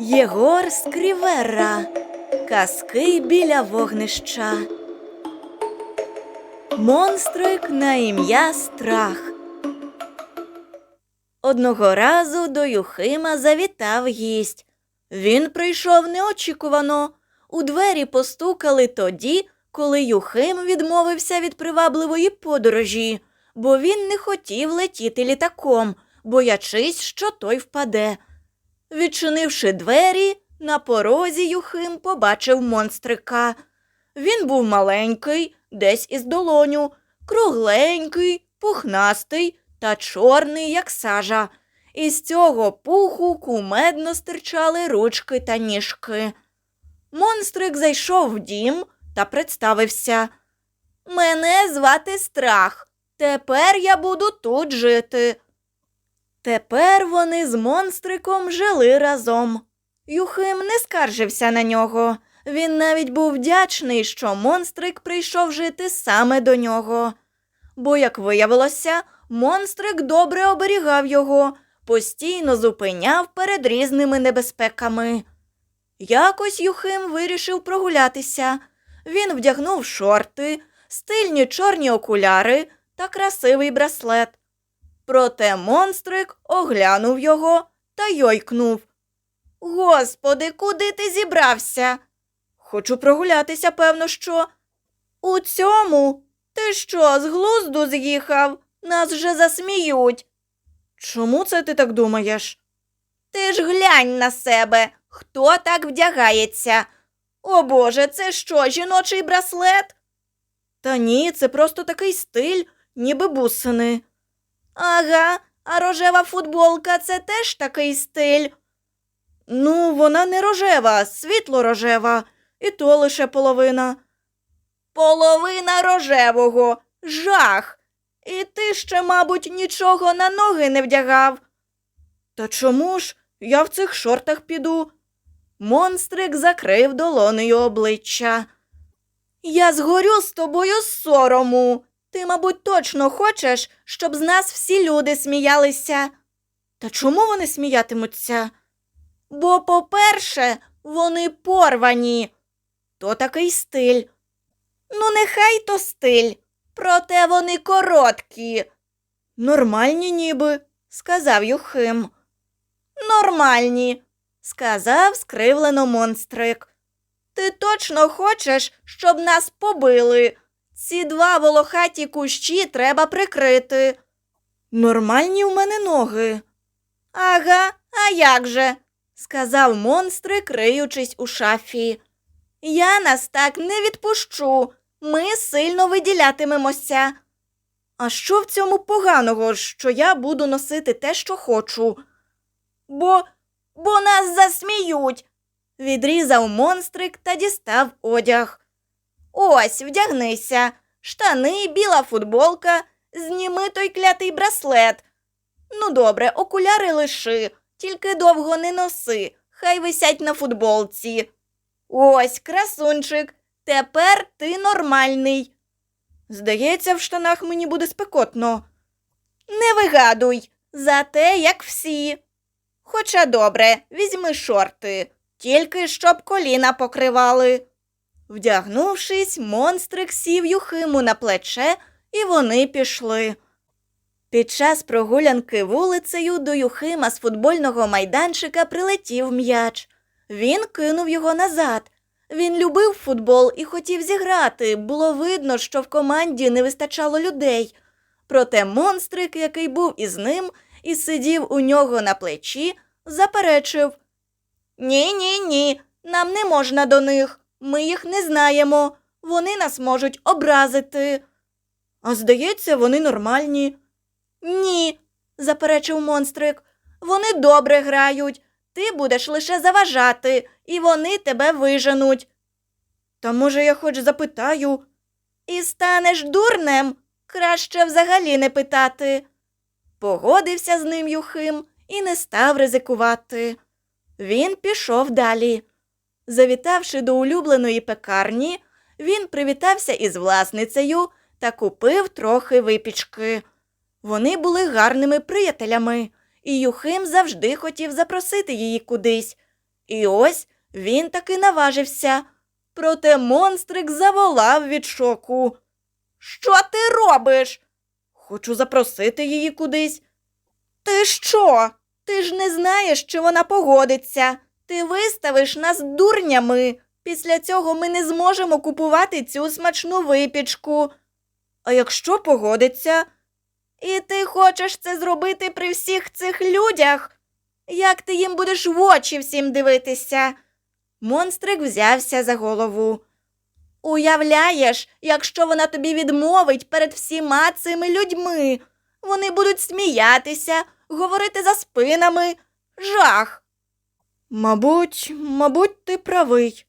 Єгор Скрівера. Казки біля вогнища. Монстрик на ім'я Страх. Одного разу до Юхима завітав гість. Він прийшов неочікувано. У двері постукали тоді, коли Юхим відмовився від привабливої подорожі, бо він не хотів летіти літаком, боячись, що той впаде. Відчинивши двері, на порозі Юхим побачив монстрика. Він був маленький, десь із долоню, кругленький, пухнастий та чорний, як сажа. Із цього пуху кумедно стирчали ручки та ніжки. Монстрик зайшов в дім та представився. Мене звати Страх. Тепер я буду тут жити. Тепер вони з монстриком жили разом. Юхим не скаржився на нього. Він навіть був вдячний, що монстрик прийшов жити саме до нього. Бо, як виявилося, монстрик добре оберігав його, постійно зупиняв перед різними небезпеками. Якось Юхим вирішив прогулятися. Він вдягнув шорти, стильні чорні окуляри та красивий браслет. Проте монстрик оглянув його та йойкнув. Господи, куди ти зібрався? Хочу прогулятися, певно, що. У цьому? Ти що, з глузду з'їхав? Нас вже засміють. Чому це ти так думаєш? Ти ж глянь на себе, хто так вдягається. О Боже, це що, жіночий браслет? Та ні, це просто такий стиль, ніби бусини. Ага, а рожева футболка це теж такий стиль. Ну, вона не рожева, світло рожева, і то лише половина. Половина рожевого. Жах. І ти ще, мабуть, нічого на ноги не вдягав. Та чому ж я в цих шортах піду? Монстрик закрив долонею обличчя. Я згорю з тобою сорому. Ти, мабуть, точно хочеш, щоб з нас всі люди сміялися. Та чому вони сміятимуться? Бо, по-перше, вони порвані. То такий стиль. Ну, нехай то стиль, проте вони короткі. Нормальні ніби, сказав Юхим. Нормальні, сказав скривлено монстрик. Ти точно хочеш, щоб нас побили? Ці два волохаті кущі треба прикрити. Нормальні у мене ноги. Ага, а як же? сказав монстрик, риючись у шафі. Я нас так не відпущу. Ми сильно виділятимемося. А що в цьому поганого, що я буду носити те, що хочу? Бо, бо нас засміють, відрізав монстрик та дістав одяг. Ось, вдягнися, штани, біла футболка, зніми той клятий браслет. Ну, добре, окуляри лиши, тільки довго не носи, хай висять на футболці. Ось, красунчик, тепер ти нормальний. Здається, в штанах мені буде спекотно. Не вигадуй, зате як всі. Хоча добре, візьми шорти, тільки щоб коліна покривали. Вдягнувшись, монстрик сів Юхиму на плече, і вони пішли. Під час прогулянки вулицею до Юхима з футбольного майданчика прилетів м'яч. Він кинув його назад. Він любив футбол і хотів зіграти. Було видно, що в команді не вистачало людей. Проте монстрик, який був із ним і сидів у нього на плечі, заперечив Ні, ні, ні, нам не можна до них. Ми їх не знаємо. Вони нас можуть образити. А здається, вони нормальні. Ні, заперечив монстрик. Вони добре грають. Ти будеш лише заважати, і вони тебе виженуть. Та може я хоч запитаю. І станеш дурнем, краще взагалі не питати. Погодився з ним Юхим і не став ризикувати. Він пішов далі. Завітавши до улюбленої пекарні, він привітався із власницею та купив трохи випічки. Вони були гарними приятелями, і Юхим завжди хотів запросити її кудись. І ось він таки наважився. Проте монстрик заволав від шоку. Що ти робиш? Хочу запросити її кудись. Ти що? Ти ж не знаєш, чи вона погодиться. Ти виставиш нас дурнями. Після цього ми не зможемо купувати цю смачну випічку. А якщо погодиться? І ти хочеш це зробити при всіх цих людях? Як ти їм будеш в очі всім дивитися? Монстрик взявся за голову. Уявляєш, якщо вона тобі відмовить перед всіма цими людьми, вони будуть сміятися, говорити за спинами. Жах. Мабуть, мабуть, ти правий.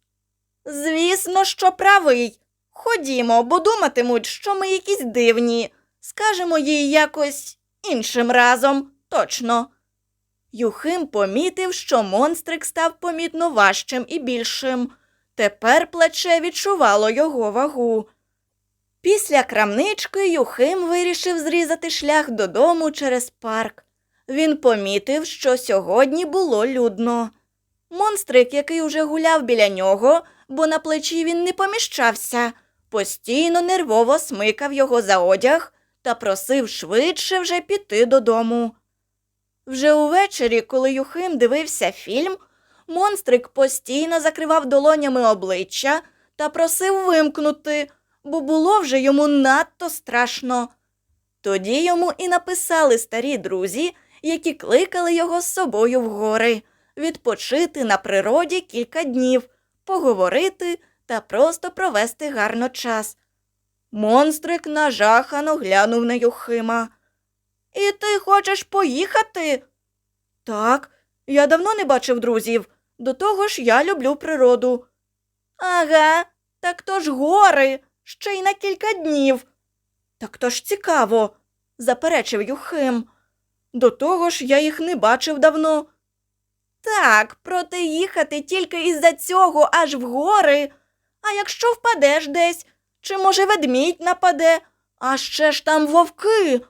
Звісно, що правий. Ходімо, бо думатимуть, що ми якісь дивні. Скажемо їй якось іншим разом, точно. Юхим помітив, що монстрик став помітно важчим і більшим. Тепер плече відчувало його вагу. Після крамнички Юхим вирішив зрізати шлях додому через парк. Він помітив, що сьогодні було людно. Монстрик, який уже гуляв біля нього, бо на плечі він не поміщався, постійно нервово смикав його за одяг та просив швидше вже піти додому. Вже увечері, коли Юхим дивився фільм, монстрик постійно закривав долонями обличчя та просив вимкнути, бо було вже йому надто страшно. Тоді йому і написали старі друзі, які кликали його з собою в гори, відпочити на природі кілька днів, поговорити та просто провести гарно час. Монстрик нажахано глянув на Юхима. І ти хочеш поїхати? Так, я давно не бачив друзів. До того ж я люблю природу. Ага, так то ж гори, ще й на кілька днів. Так то ж цікаво, заперечив Юхим. До того ж я їх не бачив давно. Так, проте їхати тільки із-за цього аж в гори. А якщо впадеш десь, чи, може, ведмідь нападе, а ще ж там вовки.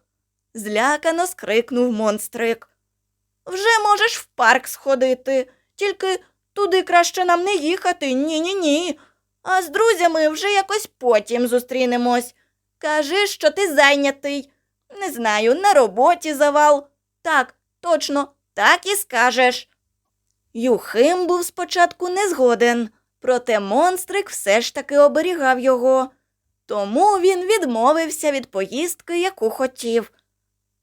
злякано скрикнув монстрик. Вже можеш в парк сходити, тільки туди краще нам не їхати, ні-ні ні. А з друзями вже якось потім зустрінемось. Кажи, що ти зайнятий. Не знаю, на роботі завал. Так, точно, так і скажеш. Юхим був спочатку не згоден, проте монстрик все ж таки оберігав його. Тому він відмовився від поїздки, яку хотів.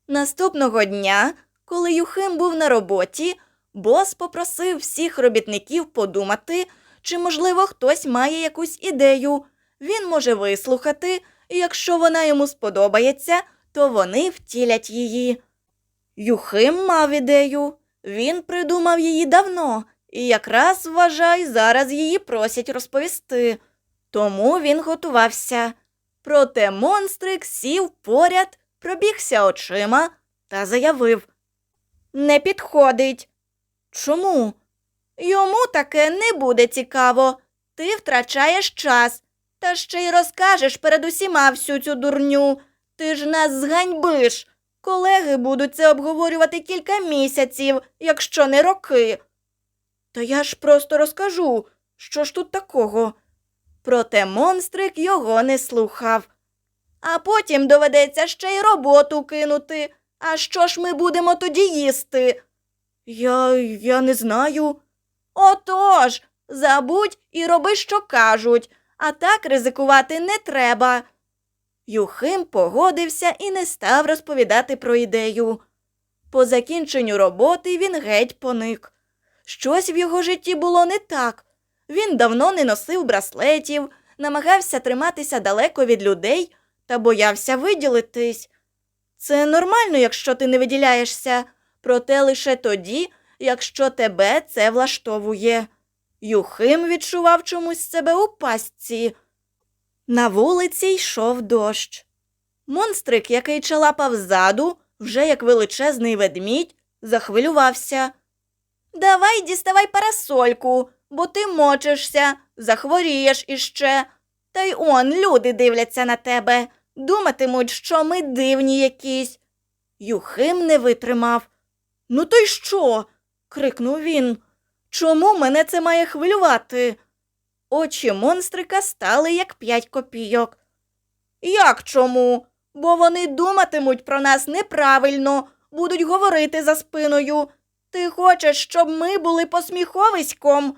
Наступного дня, коли Юхим був на роботі, бос попросив всіх робітників подумати, чи, можливо, хтось має якусь ідею. Він може вислухати, і якщо вона йому сподобається, то вони втілять її. Юхим мав ідею. Він придумав її давно, і якраз, вважай, зараз її просять розповісти. Тому він готувався. Проте монстрик сів поряд, пробігся очима та заявив Не підходить. Чому? Йому таке не буде цікаво. Ти втрачаєш час, та ще й розкажеш перед усіма всю цю дурню. Ти ж нас зганьбиш. Колеги будуть це обговорювати кілька місяців, якщо не роки. Та я ж просто розкажу, що ж тут такого. Проте монстрик його не слухав. А потім доведеться ще й роботу кинути. А що ж ми будемо тоді їсти? Я, я не знаю. Отож, забудь і роби, що кажуть, а так ризикувати не треба. Юхим погодився і не став розповідати про ідею. По закінченню роботи він геть поник. Щось в його житті було не так. Він давно не носив браслетів, намагався триматися далеко від людей та боявся виділитись. Це нормально, якщо ти не виділяєшся, проте лише тоді, якщо тебе це влаштовує. Юхим відчував чомусь себе у пастці. На вулиці йшов дощ. Монстрик, який чалапав ззаду, вже як величезний ведмідь, захвилювався. Давай діставай парасольку, бо ти мочишся, захворієш іще. Та й он люди дивляться на тебе, думатимуть, що ми дивні якісь. Юхим не витримав. Ну то й що? крикнув він. Чому мене це має хвилювати? Очі монстрика стали як п'ять копійок. Як чому? Бо вони думатимуть про нас неправильно, будуть говорити за спиною. Ти хочеш, щоб ми були посміховиськом?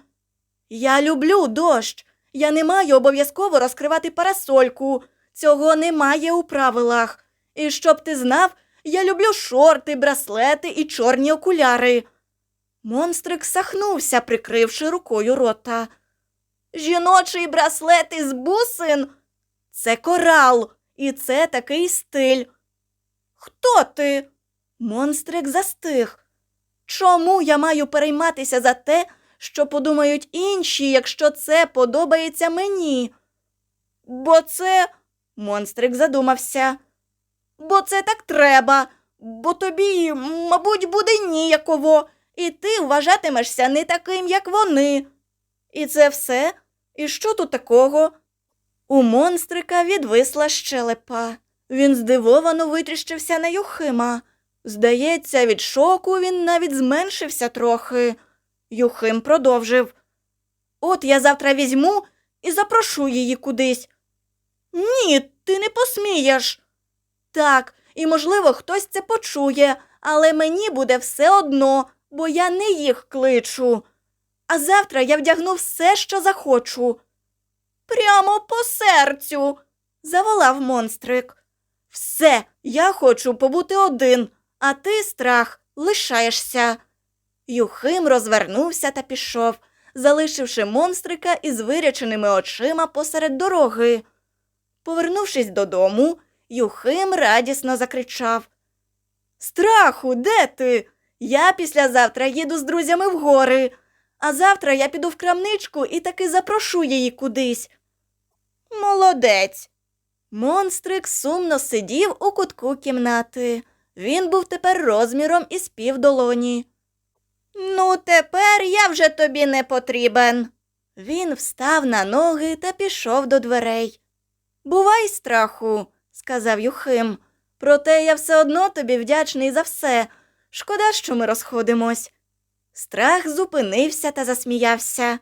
Я люблю дощ. Я не маю обов'язково розкривати парасольку. Цього немає у правилах. І щоб ти знав, я люблю шорти, браслети і чорні окуляри. Монстрик сахнувся, прикривши рукою рота. Жіночий браслет із бусин? Це корал, і це такий стиль. Хто ти? Монстрик застиг. Чому я маю перейматися за те, що подумають інші, якщо це подобається мені? Бо це. Монстрик задумався. Бо це так треба, бо тобі, мабуть, буде ніяково, і ти вважатимешся не таким, як вони. І це все? І що тут такого? У монстрика відвисла щелепа. Він здивовано витріщився на Юхима. Здається, від шоку він навіть зменшився трохи. Юхим продовжив. От я завтра візьму і запрошу її кудись. Ні, ти не посмієш. Так, і, можливо, хтось це почує, але мені буде все одно, бо я не їх кличу. А завтра я вдягну все, що захочу. Прямо по серцю, заволав монстрик. Все, я хочу побути один, а ти, страх, лишаєшся. Юхим розвернувся та пішов, залишивши монстрика із виряченими очима посеред дороги. Повернувшись додому, Юхим радісно закричав Страху, де ти? Я післязавтра їду з друзями в гори, а завтра я піду в крамничку і таки запрошу її кудись. Молодець. Монстрик сумно сидів у кутку кімнати. Він був тепер розміром із півдолоні. Ну, тепер я вже тобі не потрібен. Він встав на ноги та пішов до дверей. Бувай, страху, сказав Юхим. Проте я все одно тобі вдячний за все. Шкода, що ми розходимось. Страх зупинився та засміявся.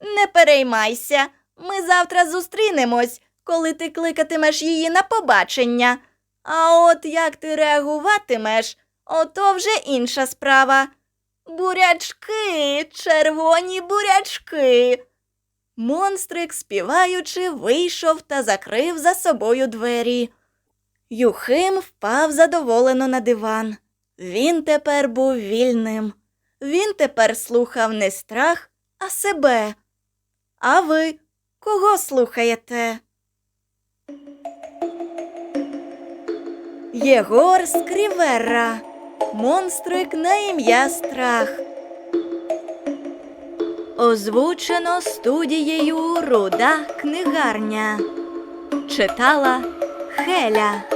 Не переймайся, ми завтра зустрінемось, коли ти кликатимеш її на побачення. А от як ти реагуватимеш, ото вже інша справа. Бурячки, червоні бурячки. Монстрик, співаючи, вийшов та закрив за собою двері. Юхим впав задоволено на диван. Він тепер був вільним. Він тепер слухав не страх, а себе. А ви кого слухаєте? Єгор Скріверра. Монстрик на ім'я Страх. Озвучено студією Руда книгарня. Читала Хеля.